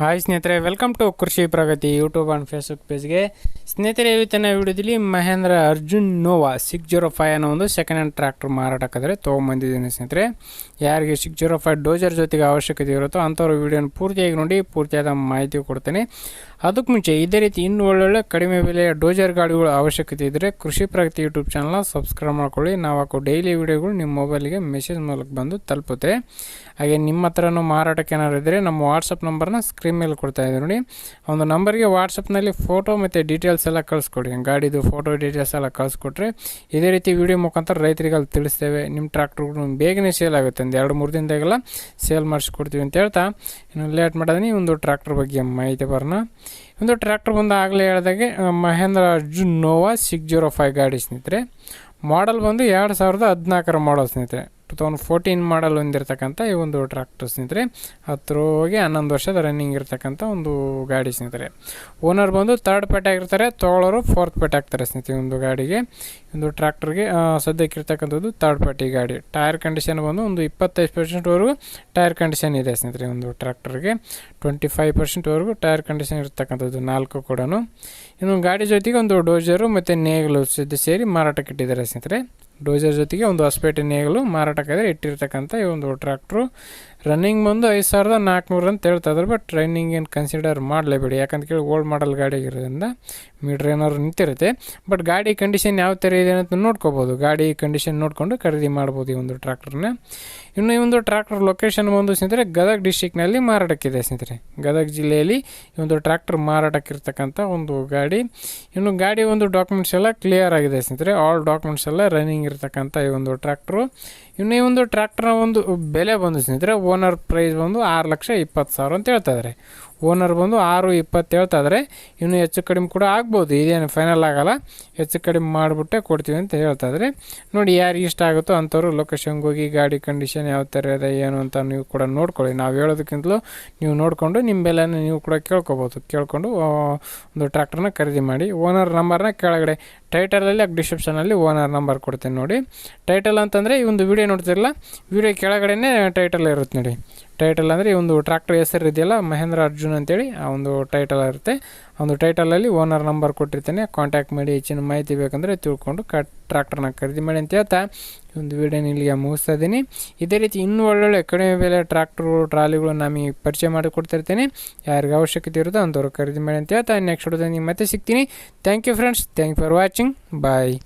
Hi ಸ್ನೇಹಿತರೆ welcome to Krishi Pragati YouTube and Facebook ಪೇಜ್ಗೆ ಸ್ನೇಹಿತರೆ, ಇವತ್ತಿನ ವಿಡಿಯೋದಲ್ಲಿ Mahindra Arjun Novo six zero five ಅನ್ನೋ ಒಂದು ಸೆಕೆಂಡ್ ಹ್ಯಾಂಡ್ ಟ್ರ್ಯಾಕ್ಟರ್ ಮಾರಾಟಕ್ಕಾದರೆ ತೊಗೊಂಬಂದಿದ್ದೀನಿ ಸ್ನೇಹಿತರೆ. ಯಾರಿಗೆ ಸಿಕ್ಸ್ ಜೀರೋ ಫೈವ್ ಡೋಜರ್ ಜೊತೆಗೆ ಅವಶ್ಯಕತೆ ಇರುತ್ತೋ ಅಂಥವ್ರ ವಿಡಿಯೋನ ಪೂರ್ತಿಯಾಗಿ ನೋಡಿ, ಪೂರ್ತಿಯಾದ ಮಾಹಿತಿ ಕೊಡ್ತೇನೆ. ಅದಕ್ಕೆ ಮುಂಚೆ ಇದೇ ರೀತಿ ಇನ್ನೂ ಒಳ್ಳೊಳ್ಳೆ ಕಡಿಮೆ ಬೆಲೆಯ ಡೋಜರ್ ಗಾಡಿಗಳು ಅವಶ್ಯಕತೆ ಇದ್ದರೆ ಕೃಷಿ ಪ್ರಗತಿ ಯೂಟ್ಯೂಬ್ ಚಾನಲ್ನ ಸಬ್ಸ್ಕ್ರೈಬ್ ಮಾಡ್ಕೊಳ್ಳಿ. ನಾವು ಹಾಕೋ ಡೈಲಿ ವಿಡಿಯೋಗಳು ನಿಮ್ಮ ಮೊಬೈಲ್ಗೆ ಮೆಸೇಜ್ ಮೂಲಕ ಬಂದು ತಲುಪುತ್ತೆ. ಹಾಗೆ ನಿಮ್ಮ ಹತ್ರನೂ ಮಾರಾಟಕ್ಕೆ ಏನಾದರೂ ಇದ್ದರೆ ನಮ್ಮ ವಾಟ್ಸಪ್ ನಂಬರ್ನ ಸ್ಕ್ರೀನ್ ಮೇಲೆ ಕೊಡ್ತಾ ಇದ್ದೀವಿ ನೋಡಿ. ಒಂದು ನಂಬರ್ಗೆ ವಾಟ್ಸಪ್ನಲ್ಲಿ ಫೋಟೋ ಮತ್ತು ಡೀಟೇಲ್ಸ್ ಎಲ್ಲ ಕಳಿಸ್ಕೊಡಿ. ಗಾಡಿದು ಫೋಟೋ ಡೀಟೇಲ್ಸ್ ಎಲ್ಲ ಕಳಿಸ್ಕೊಟ್ರೆ ಇದೇ ರೀತಿ ವಿಡಿಯೋ ಮುಖಾಂತರ ರೈತರಿಗೆ ಅಲ್ಲಿ ತಿಳಿಸ್ತೇವೆ. ನಿಮ್ಮ ಟ್ರ್ಯಾಕ್ಟ್ರುಗಳು ಬೇಗನೆ ಸೇಲ್ ಆಗುತ್ತೆ ಒಂದು ಎರಡು, ಮೂರು ದಿನದಾಗೆಲ್ಲ ಸೇಲ್ ಮಾಡಿಸ್ಕೊಡ್ತೀವಿ ಅಂತ ಹೇಳ್ತಾ. ಇನ್ನು ಲೇಟ್ ಮಾಡೋದನ್ನ ಒಂದು ಟ್ರ್ಯಾಕ್ಟರ್ ಬಗ್ಗೆ ಮಾಹಿತಿ ಬರೋಣ. ಒಂದು ಟ್ರ್ಯಾಕ್ಟರ್ ಬಂದು ಆಗಲೇ ಹೇಳ್ದಾಗೆ Mahindra Arjun Novo, six zero five ಗಾಡಿ ಸ್ನೇಹಿತರೆ. ಮಾಡಲ್ ಬಂದು ಎರಡು ಸಾವಿರದ ಹದಿನಾಲ್ಕರ ಮಾಡಲ್ ಸ್ನೇಹಿತರೆ. ಟು ತೌಸಂಡ್ ಫೋರ್ಟೀನ್ ಮಾಡಲ್ ಹೊಂದಿರತಕ್ಕಂಥ ಈ ಒಂದು ಟ್ರ್ಯಾಕ್ಟರ್ ಸ್ನೇಹಿತರೆ ಹತ್ತಿರೋಗಿ ಹನ್ನೊಂದು ವರ್ಷದ ರನ್ನಿಂಗ್ ಇರ್ತಕ್ಕಂಥ ಒಂದು ಗಾಡಿ ಸ್ನೇಹಿತರೆ. ಓನರ್ ಬಂದು ತರ್ಡ್ ಪೇಟ್ ಆಗಿರ್ತಾರೆ ತೊಗೊಳೋರು ಫೋರ್ತ್ ಪೇಟ್ ಆಗ್ತಾರೆ ಸ್ನೇಹಿತರೆ ಒಂದು ಗಾಡಿಗೆ. ಒಂದು ಟ್ರ್ಯಾಕ್ಟರ್ಗೆ ಸದ್ಯಕ್ಕೆ ಇರ್ತಕ್ಕಂಥದ್ದು ತರ್ಡ್ ಪಾರ್ಟಿ ಗಾಡಿ. ಟೈರ್ ಕಂಡೀಷನ್ ಬಂದು ಒಂದು ಇಪ್ಪತ್ತೈದು ಪರ್ಸೆಂಟ್ವರೆಗೂ ಟೈರ್ ಕಂಡೀಷನ್ ಇದೆ ಸ್ನೇಹಿತರೆ ಒಂದು ಟ್ರ್ಯಾಕ್ಟರ್ಗೆ ಟ್ವೆಂಟಿ ಫೈವ್ ಪರ್ಸೆಂಟ್ವರೆಗೂ ಟೈರ್ ಕಂಡೀಷನ್ ಇರ್ತಕ್ಕಂಥದ್ದು ನಾಲ್ಕು ಕೂಡ ಇನ್ನು ಗಾಡಿ ಜೊತೆಗೆ ಒಂದು ಡೋಜರು ಮತ್ತು ನೇಗಲು ಸೇರಿ ಮಾರಾಟಕ್ಕೆ ಇಟ್ಟಿದ್ದಾರೆ ಸ್ನೇಹಿತರೆ. ಡೋಜರ್ ಜೊತೆಗೆ ಒಂದು ಹೊಸಪೇಟೆ ನೇಗಲು ಮಾರಾಟಕ್ಕೆ ಇಟ್ಟಿರ್ತಕ್ಕಂಥ ಈ ಒಂದು ಟ್ರ್ಯಾಕ್ಟ್ರು. ರನ್ನಿಂಗ್ ಬಂದು ಐದು ಸಾವಿರದ ನಾಲ್ಕುನೂರು ಅಂತ ಹೇಳ್ತಾಯಿದ್ರು ಬಟ್ ರನ್ನಿಂಗ್ ಏನು ಕನ್ಸಿಡರ್ ಮಾಡಲೇಬೇಡಿ ಯಾಕಂತ ಕೇಳಿ ಓಲ್ಡ್ ಮಾಡಲ್ ಗಾಡಿ ಆಗಿರೋದ್ರಿಂದ ಮೀಟ್ರ್ ಏನಾದ್ರು ನಿಂತಿರುತ್ತೆ. ಬಟ್ ಗಾಡಿ ಕಂಡೀಷನ್ ಯಾವ ಥರ ಇದೆ ಅಂತ ನೋಡ್ಕೋಬೋದು. ಗಾಡಿ ಕಂಡೀಷನ್ ನೋಡಿಕೊಂಡು ಖರೀದಿ ಮಾಡ್ಬೋದು ಈ ಒಂದು ಟ್ರ್ಯಾಕ್ಟರ್ನ ಇನ್ನು ಈ ಒಂದು ಟ್ರ್ಯಾಕ್ಟರ್ ಲೊಕೇಶನ್ ಬಂದು ಸ್ನೇಹಿತರೆ, ಗದಗ ಡಿಸ್ಟಿಕ್ನಲ್ಲಿ ಮಾರಾಟಕ್ಕಿದೆ ಸ್ನೇಹಿತರೆ. ಗದಗ ಜಿಲ್ಲೆಯಲ್ಲಿ ಈ ಒಂದು ಟ್ರ್ಯಾಕ್ಟರ್ ಮಾರಾಟಕ್ಕಿರ್ತಕ್ಕಂಥ ಒಂದು ಗಾಡಿ. ಇನ್ನು ಗಾಡಿ ಒಂದು ಡಾಕ್ಯುಮೆಂಟ್ಸ್ ಎಲ್ಲ ಕ್ಲಿಯರ್ ಆಗಿದೆ ಸ್ನೇಹಿತರೆ. ಆಲ್ ಡಾಕ್ಯುಮೆಂಟ್ಸ್ ಎಲ್ಲ ರನ್ನಿಂಗ್ ಇರ್ತಕ್ಕಂಥ ಈ ಒಂದು ಟ್ರ್ಯಾಕ್ಟ್ರು ಇನ್ನು ಈ ಒಂದು ಟ್ರ್ಯಾಕ್ಟರ್ನ ಒಂದು ಬೆಲೆ ಬಂದು ಸ್ನೇಹಿತರೆ ಓನರ್ ಪ್ರೈಸ್ ಬಂದು ಆರು ಲಕ್ಷ ಇಪ್ಪತ್ತು ಸಾವಿರ ಅಂತ ಹೇಳ್ತಾ ಇದ್ದಾರೆ ಓನರ್ ಬಂದು ಆರು ಇಪ್ಪತ್ತು ಹೇಳ್ತಾ ಇನ್ನೂ ಹೆಚ್ಚು ಕಡಿಮೆ ಕೂಡ ಆಗ್ಬೋದು. ಇದೇನು ಫೈನಲ್ ಆಗೋಲ್ಲ. ಹೆಚ್ಚು ಕಡಿಮೆ ಮಾಡಿಬಿಟ್ಟೆ ಕೊಡ್ತೀವಿ ಅಂತ ಹೇಳ್ತಾದ್ರೆ ನೋಡಿ ಯಾರಿಗೆ ಇಷ್ಟ ಆಗುತ್ತೋ ಅಂಥವ್ರು ಲೊಕೇಶನ್ಗೆ ಹೋಗಿ ಗಾಡಿ ಕಂಡೀಷನ್ ಯಾವ ಥರ ಇದೆ, ಏನು ಅಂತ ನೀವು ಕೂಡ ನೋಡ್ಕೊಳ್ಳಿ. ನಾವು ಹೇಳೋದಕ್ಕಿಂತಲೂ ನೀವು ನೋಡಿಕೊಂಡು ನಿಮ್ಮ ಬೆಲೆನ ನೀವು ಕೂಡ ಕೇಳ್ಕೊಬೋದು. ಕೇಳ್ಕೊಂಡು ಒಂದು ಟ್ರ್ಯಾಕ್ಟರ್ನ ಖರೀದಿ ಮಾಡಿ. ಓನರ್ ನಂಬರ್ನ ಕೆಳಗಡೆ ಟೈಟಲಲ್ಲಿ ಡಿಸ್ಕ್ರಿಪ್ಷನಲ್ಲಿ ಓನರ್ ನಂಬರ್ ಕೊಡ್ತೀನಿ ನೋಡಿ. ಟೈಟಲ್ ಅಂತಂದರೆ ಈ ಒಂದು ವಿಡಿಯೋ ನೋಡ್ತಿರಲ್ಲ? ವಿಡಿಯೋ ಕೆಳಗಡೆನೇ ಟೈಟಲ್ ಇರುತ್ತೆ ನೋಡಿ. ಟೈಟಲ್ ಅಂದರೆ ಈ ಒಂದು ಟ್ರ್ಯಾಕ್ಟರ್ ಹೆಸರು ಇದೆಯಲ್ಲ, ಮಹೇಂದ್ರ ಅರ್ಜುನ್ ಅಂತೇಳಿ, ಆ ಒಂದು ಟೈಟಲ್ ಇರುತ್ತೆ. ಒಂದು ಟೈಟಲಲ್ಲಿ ಓನರ್ ನಂಬರ್ ಕೊಟ್ಟಿರ್ತೇನೆ. ಕಾಂಟ್ಯಾಕ್ಟ್ ಮಾಡಿ ಹೆಚ್ಚಿನ ಮಾಹಿತಿ ಬೇಕಂದರೆ ತಿಳ್ಕೊಂಡು ಕ ಟ್ರ್ಯಾಕ್ಟರ್ನ ಖರೀದಿ ಮಾಡಿ ಅಂತ ಹೇಳ್ತಾ ಒಂದು ವಿಡಿಯೋನ ಇಲ್ಲಿಗೆ ಮುಗಿಸ್ತಾ ಇದ್ದೀನಿ. ಇದೇ ರೀತಿ ಇನ್ನೂ ಒಳ್ಳೊಳ್ಳೆ ಕಡಿಮೆ ಬೆಲೆ ಟ್ರ್ಯಾಕ್ಟ್ರು ಟ್ರಾಲಿಗಳು ನಮಗೆ ಪರಿಚಯ ಮಾಡಿ ಕೊಡ್ತಿರ್ತೀನಿ. ಯಾರಿಗೆ ಅವಶ್ಯಕತೆ ಇರುತ್ತೋ ಅಂಥವ್ರು ಖರೀದಿ ಮಾಡಿ ಅಂತ ಹೇಳ್ತಾ ನೆಕ್ಸ್ಟ್ ವಿಡಿಯೋದಲ್ಲಿ ಮತ್ತೆ ಸಿಗ್ತೀನಿ. Thank you friends thank for watching bye